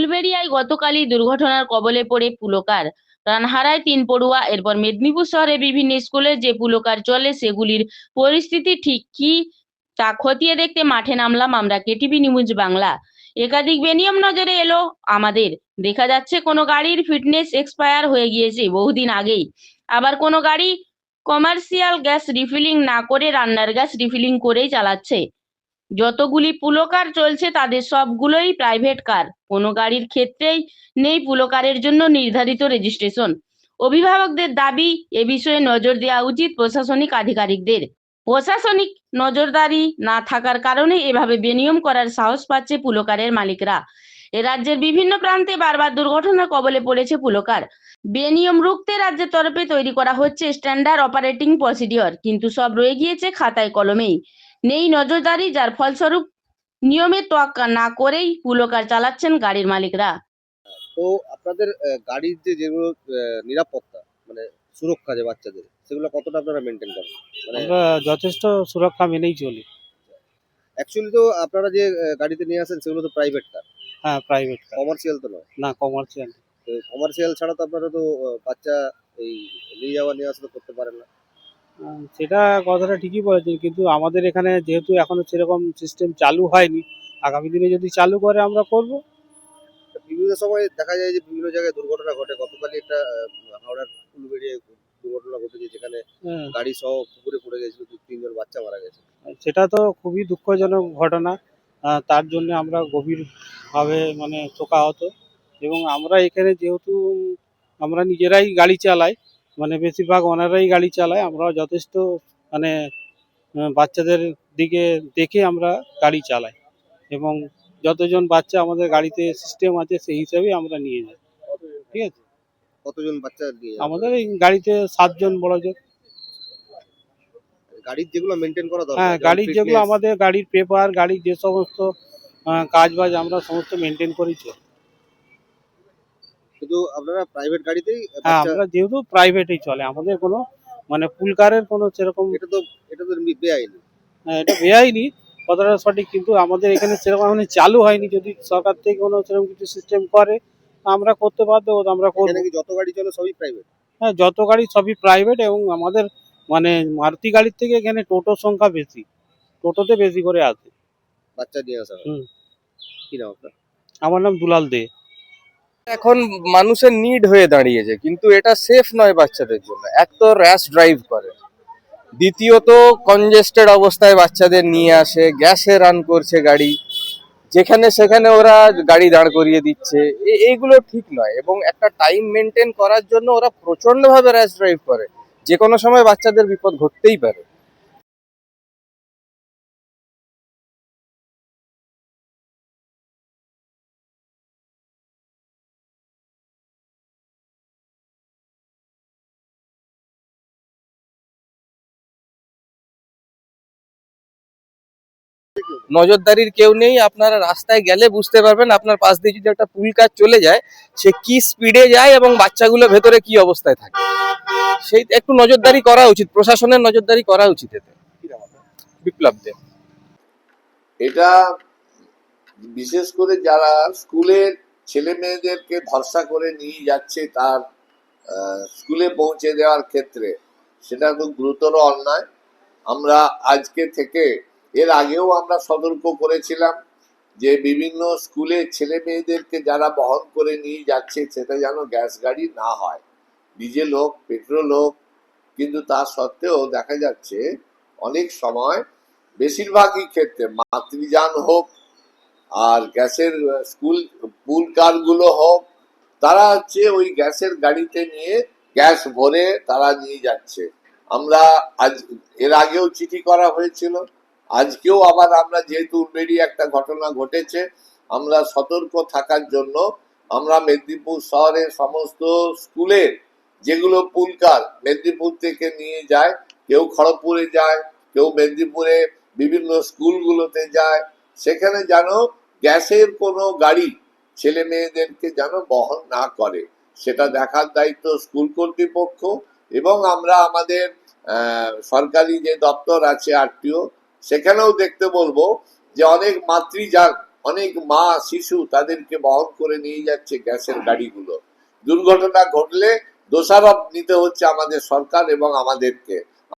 উলবেড়িয়ায় গতকালই দুর্ঘটনার কবলে পড়ে পুলকার। প্রাণ হারায় তিন পড়ুয়া, এরপর মেদিনীপুর শহরে বিভিন্ন স্কুলে যে পুলকার চলে সেগুলির পরিস্থিতি ঠিক কি তা খতিয়ে দেখতে মাঠে নামলাম আমরা, কেটিভি নিউজ বাংলা। একাধিক বেনিয়ম নজরে এলো আমাদের। দেখা যাচ্ছে কোনো গাড়ির ফিটনেস এক্সপায়ার হয়ে গিয়েছে বহুদিন আগেই। আবার কোনো গাড়ি কমার্শিয়াল গ্যাস রিফিলিং না করে রান্নার গ্যাস রিফিলিং করেই চালাচ্ছে। যতগুলি পুলকার চলছে তাদের সবগুলোই প্রাইভেট কার কোনো গাড়ির ক্ষেত্রেই নেই পুলকারের জন্য নির্ধারিত রেজিস্ট্রেশন অভিভাবকদের দাবি, এ বিষয়ে নজর দেওয়া উচিত প্রশাসনিক আধিকারিকদের। প্রশাসনিক নজরদারি না থাকার কারণে এভাবে বেনিয়ম করার সাহস পাচ্ছে পুলকারের মালিকরা। এ রাজ্যের বিভিন্ন প্রান্তে বারবার দুর্ঘটনার কবলে পড়েছে পুলকার। বেনিয়ম রুখতে রাজ্যের তরফে তৈরি করা হচ্ছে স্ট্যান্ডার্ড অপারেটিং প্রসিডিওর কিন্তু সব রয়ে গিয়েছে খাতায় কলমেই। নেই নজরদারি যার ফলস্বরূপ নিয়মের তোয়াক্কা না করেই পুলকার চালাচ্ছেন গাড়ির মালিকরা। তো আপনাদের গাড়ির যে যেগুলো নিরাপত্তা মানে সুরক্ষা যে বাচ্চাদের সেগুলো কতটা আপনারা মেনটেন করেন? মানে আমরা যথেষ্ট সুরক্ষা মেনেই চলি। অ্যাকচুয়ালি তো আপনারা যে গাড়িতে নিয়ে আসেন সেগুলো তো প্রাইভেট কার হ্যাঁ প্রাইভেট কার কমার্শিয়াল তো নয়। না কমার্শিয়াল তো কমার্শিয়াল ছাড়া তো আপনারা তো বাচ্চা এই নিয়ে যাওয়া নিয়ে আসা করতে পারেন না। সেটা কথাটা ঠিকই বলেছেন কিন্তু আমাদের এখানে যেহেতু এখনও সেরকম সিস্টেম চালু হয়নি আগামী দিনে যদি চালু করে আমরা করব। বিভিন্ন সময় দেখা যায় যে বিভিন্ন জায়গায় দুর্ঘটনা ঘটে গতকালই একটা হাওড়ার ফুলবেড়িয়ে দুর্ঘটনা ঘটেছে যেখানে গাড়ি সহ পুকুরে পড়ে গেছিল দু তিনজন বাচ্চা মারা গেছে। সেটা তো খুবই দুঃখজনক ঘটনা তার জন্য আমরা গভীরভাবে মানে শোকাহত। এবং আমরা এখানে যেহেতু আমরা নিজেরাই গাড়ি চালাই মানে বেশিরভাগ ওনারাই গাড়ি চালায়। আমরা যথেষ্ট মানে বাচ্চাদের দিকে দেখে আমরা গাড়ি চালাই। এবং যতজন বাচ্চা আমাদের গাড়িতে সিস্টেম আছে সেই হিসাবেই আমরা নিয়ে যাই। ঠিক আছে? কতজন বাচ্চা আমাদের এই গাড়িতে সাতজন বড়জন হলো? গাড়ির যেগুলো মেনটেন করা দরকার হ্যাঁ গাড়ির যেগুলো আমাদের গাড়ির পেপার গাড়ির যে সমস্ত কাজ বাজ আমরা সমস্ত মেনটেন করি তো। শুধু আপনারা প্রাইভেট গাড়িতেই হ্যাঁ আমরা যেহেতু প্রাইভেটেই চলে আমাদের কোনো মানে পুলকারের কোনো সেরকম এটা তো এটা তো বেআইনি। আহ, এটা বেআইনি কথাটা সঠিক কিন্তু আমাদের এখানে সেরকম এখনও চালু হয়নি যদি সরকার থেকে কোনো সেরকম কিছু সিস্টেম করে আমরা করতে বাধ্য আমরা করব। যত গাড়ি চলে সবই প্রাইভেট হ্যাঁ যত গাড়ি সবই প্রাইভেট এবং আমাদের মানে মারুতি গাড়ির থেকে এখানে টোটোর সংখ্যা বেশি টোটোতে বেশি করে আসে বাচ্চা নিয়ে আসা হুম। কি নাম আপনার? আমার নাম দুলাল দে। এখন মানুষের নিড হয়ে দাঁড়িয়েছে, কিন্তু এটা সেফ নয় বাচ্চাদের জন্য। এক তো র্যাশ ড্রাইভ করে। দ্বিতীয়ত কনজেস্টেড অবস্থায় বাচ্চাদের নিয়ে আসে, গ্যাসে রান করছে গাড়ি, যেখানে সেখানে ওরা গাড়ি দাঁড় করিয়ে দিচ্ছে। এইগুলো ঠিক নয় এবং একটা টাইম মেনটেন করার জন্য ওরা প্রচন্ডভাবে র্যাশ ড্রাইভ করে। যে কোনো সময় বাচ্চাদের বিপদ ঘটতেই পারে। নজরদারির কেউ নেই, আপনারা রাস্তায় গেলে বুঝতে পারবেন আপনার পাশ দিয়ে যদি একটা পুল কাজ চলে যায়, সে কি স্পিডে যায় এবং বাচ্চাগুলো ভেতরে কি অবস্থায় থাকে। সেই একটু নজরদারি করা উচিত, প্রশাসনের নজরদারি করা উচিত এতে। বিপ্লব দেব এটা বিশেষ করে যারা স্কুলের ছেলে মেয়েদেরকে ভরসা করে নিয়ে যাচ্ছে তার স্কুলে পৌঁছে দেওয়ার ক্ষেত্রে, সেটা খুব গুরুতর অন্যায়। আমরা আজকে থেকে এর আগেও আমরা সতর্ক করেছিলাম যে বিভিন্ন স্কুলে ছেলে মেয়েদেরকে যারা বহন করে নিয়ে যাচ্ছে, সেটা যেন গ্যাস গাড়ি না হয়। ডিজেল হোক, পেট্রোল হোক, কিন্তু তা সত্ত্বেও দেখা যাচ্ছে অনেক সময় বেশিরভাগই ক্ষেত্রে মাতৃযান হোক আর গ্যাসের স্কুল, পুল কারগুলো হোক, তারা হচ্ছে ওই গ্যাসের গাড়িতে নিয়ে গ্যাস ভরে তারা নিয়ে যাচ্ছে। আমরা আজ, এর আগেও চিঠি করা হয়েছিল। আজকেও আবার আমরা যেহেতু উলবেড়ি একটা ঘটনা ঘটেছে, আমরা সতর্ক থাকার জন্য আমরা মেদিনীপুর শহরের সমস্ত স্কুলে যেগুলো পুলকার মেদিনীপুর থেকে নিয়ে যায়, কেউ খড়গপুরে যায়, কেউ মেদিনীপুরে বিভিন্ন স্কুলগুলোতে যায়, সেখানে যেন গ্যাসের কোনো গাড়ি ছেলে মেয়েদেরকে যেন বহন না করে। সেটা দেখার দায়িত্ব স্কুল কর্তৃপক্ষ এবং আমরা আমাদের সরকারি যে দপ্তর আছে, আরটিও সেখানেও দেখতে বলব যে অনেক মাতৃ যান অনেক মা শিশু তাদেরকে বহন করে নিয়ে যাচ্ছে গ্যাসের গাড়িগুলো। দুর্ঘটনা ঘটলে দোষারোপ নিতে হচ্ছে আমাদের সরকার এবং আমাদেরকে।